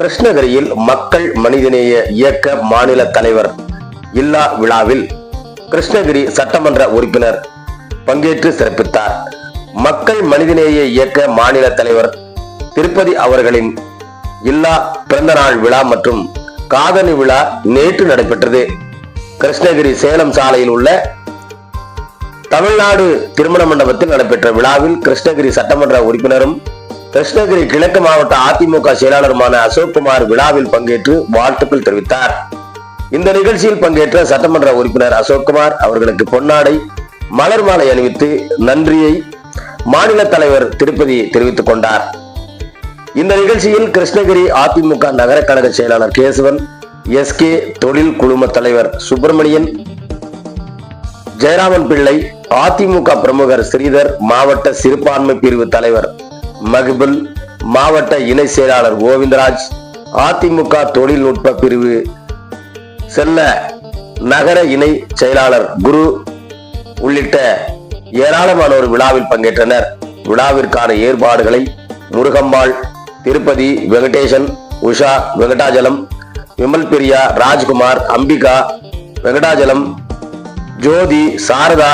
கிருஷ்ணகிரியில் மக்கள் மனிதநேய இயக்க மாநில தலைவர் இல்லா விழாவில் கிருஷ்ணகிரி சட்டமன்ற உறுப்பினர் பங்கேற்று சிறப்பித்தார். மக்கள் மனிதநேய இயக்க மாநில தலைவர் திருப்பதி அவர்களின் இல்லா பிறந்தநாள் விழா மற்றும் காதணி விழா நேற்று நடைபெற்றது. கிருஷ்ணகிரி சேலம் சாலையில் உள்ள தமிழ்நாடு திருமண மண்டபத்தில் நடைபெற்ற விழாவில் கிருஷ்ணகிரி சட்டமன்ற உறுப்பினரும் கிருஷ்ணகிரி கிழக்கு மாவட்ட அதிமுக செயலாளருமான அசோக்குமார் விழாவில் பங்கேற்று வாழ்த்துக்கள் தெரிவித்தார். இந்த நிகழ்ச்சியில் பங்கேற்ற சட்டமன்ற உறுப்பினர் அசோக்குமார் அவர்களுக்கு பொன்னாடை மலர் மாலை அணிவித்து நன்றியை மாநில தலைவர் திருப்பதி தெரிவித்துக் கொண்டார். இந்த நிகழ்ச்சியில் கிருஷ்ணகிரி அதிமுக நகர கழக செயலாளர் கேசவன் எஸ் கே தொழில் குழும தலைவர் சுப்பிரமணியன் ஜெயராமன் பிள்ளை அதிமுக பிரமுகர் ஸ்ரீதர் மாவட்ட சிறுபான்மை பிரிவு தலைவர் மகிபுல் மாவட்ட இணை செயலாளர் கோவிந்தராஜ் அதிமுக தொழில்நுட்ப பிரிவு செல்ல நகர இணை செயலாளர் குரு உள்ளிட்ட ஏராளமானோர் விழாவில் பங்கேற்றனர். விழாவிற்கான ஏற்பாடுகளை முருகம்பாள் திருப்பதி வெங்கடேசன் உஷா வெங்கடாஜலம் விமல் பிரியா ராஜ்குமார் அம்பிகா வெங்கடாஜலம் ஜோதி சாரதா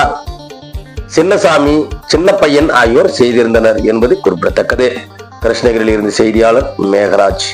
சின்னசாமி சின்னப்பையன் ஆகியோர் செய்திருந்தனர் என்பது குறிப்பிடத்தக்கது. கிருஷ்ணகிரியில் இருந்து செய்தியாளர் மேகராஜ்.